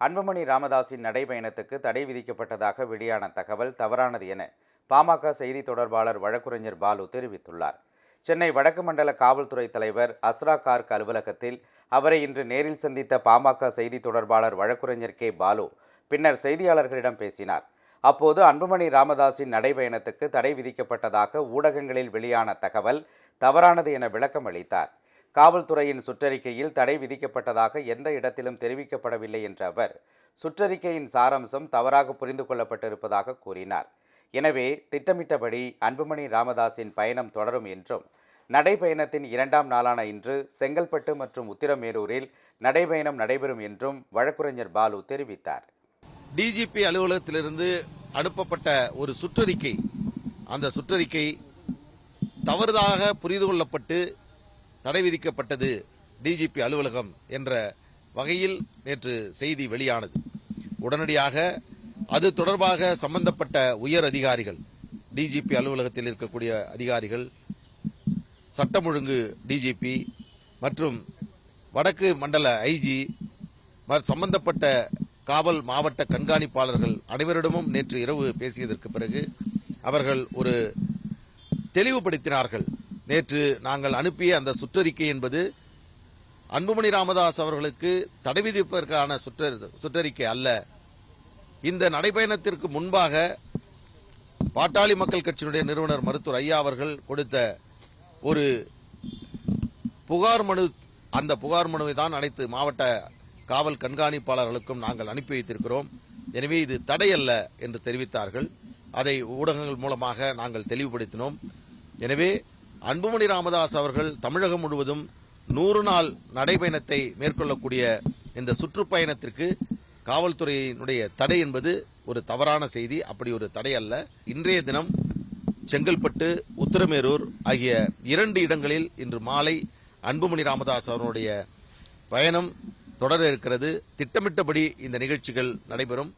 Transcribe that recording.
அன்புமணி ராமதாஸின் நடைபயணத்துக்கு தடை விதிக்கப்பட்டதாக வெளியான தகவல் தவறானது என பாமக செய்தி தொடர்பாளர் வழக்குரைஞர் பாலு தெரிவித்துள்ளார். சென்னை வடக்கு மண்டல காவல்துறை தலைவர் அஸ்ரா கார்க் அலுவலகத்தில் அவரை இன்று நேரில் சந்தித்த பாமக செய்தி தொடர்பாளர் வழக்குரைஞர் கே. பாலு பின்னர் செய்தியாளர்களிடம் பேசினார். அப்போது அன்புமணி ராமதாஸின் நடைபயணத்துக்கு தடை விதிக்கப்பட்டதாக ஊடகங்களில் வெளியான தகவல் தவறானது என விளக்கம் அளித்தார் காவல்துறையின் சுற்றறிக்கையில் தடை விதிக்கப்பட்டதாக எந்த இடத்திலும் தெரிவிக்கப்படவில்லை என்ற அவர் சுற்றறிக்கையின் சாராம்சம் தவறாக புரிந்து கொள்ளப்பட்டிருப்பதாக கூறினார். எனவே திட்டமிட்டபடி அன்புமணி ராமதாஸின் பயணம் தொடரும் என்றும் நடைபயணத்தின் இரண்டாம் நாளான இன்று செங்கல்பட்டு மற்றும் உத்திரமேரூரில் நடைபயணம் நடைபெறும் என்றும் வழக்குரைஞர் பாலு தெரிவித்தார். டிஜிபி அலுவலகத்திலிருந்து அனுப்பப்பட்ட ஒரு சுற்றறிக்கை அந்த சுற்றறிக்கை தவறுதாக புரிந்து கொள்ளப்பட்டு தடை விதிக்கப்பட்டது டிஜிபி அலுவலகம் என்ற வகையில் நேற்று செய்தி வெளியானது. உடனடியாக அது தொடர்பாக சம்பந்தப்பட்ட உயர் அதிகாரிகள் டிஜிபி அலுவலகத்தில் இருக்கக்கூடிய அதிகாரிகள் சட்டம் ஒழுங்கு டிஜிபி மற்றும் வடக்கு மண்டல ஐஜி சம்பந்தப்பட்ட காவல் மாவட்ட கண்காணிப்பாளர்கள் அனைவரிடமும் நேற்று இரவு பேசியதற்கு பிறகு அவர்கள் ஒரு தெளிவுபடுத்தினார்கள். நேற்று நாங்கள் அனுப்பிய அந்த சுற்றறிக்கை என்பது அன்புமணி ராமதாஸ் அவர்களுக்கு தடை விதிப்பதற்கான சுற்ற- சுற்றறிக்கை அல்ல. இந்த நடைபயணத்திற்கு முன்பாக பாட்டாளி மக்கள் கட்சியினுடைய நிறுவனர் மருத்துவர் ஐயா அவர்கள் கொடுத்த ஒரு புகார் மனு அந்த புகார் மனுவை தான் அனைத்து மாவட்ட காவல் கண்காணிப்பாளர்களுக்கும் நாங்கள் அனுப்பி வைத்திருக்கிறோம். எனவே இது தடையல்ல என்று தெரிவித்தார்கள். அதை ஊடகங்கள் மூலமாக நாங்கள் தெளிவுபடுத்தினோம். எனவே அன்புமணி ராமதாஸ் அவர்கள் தமிழகம் முழுவதும் நூறு நாள் நடைபயணத்தை மேற்கொள்ளக்கூடிய இந்த சுற்றுப்பயணத்திற்கு காவல்துறையினுடைய தடை என்பது ஒரு தவறான செய்தி அப்படி ஒரு தடை அல்ல. இன்றைய தினம் செங்கல்பட்டு உத்திரமேரூர் ஆகிய இரண்டு இடங்களில் இன்று மாலை அன்புமணி ராமதாஸ் அவருடைய பயணம் தொடர இருக்கிறது. திட்டமிட்டபடி இந்த நிகழ்ச்சிகள் நடைபெறும்.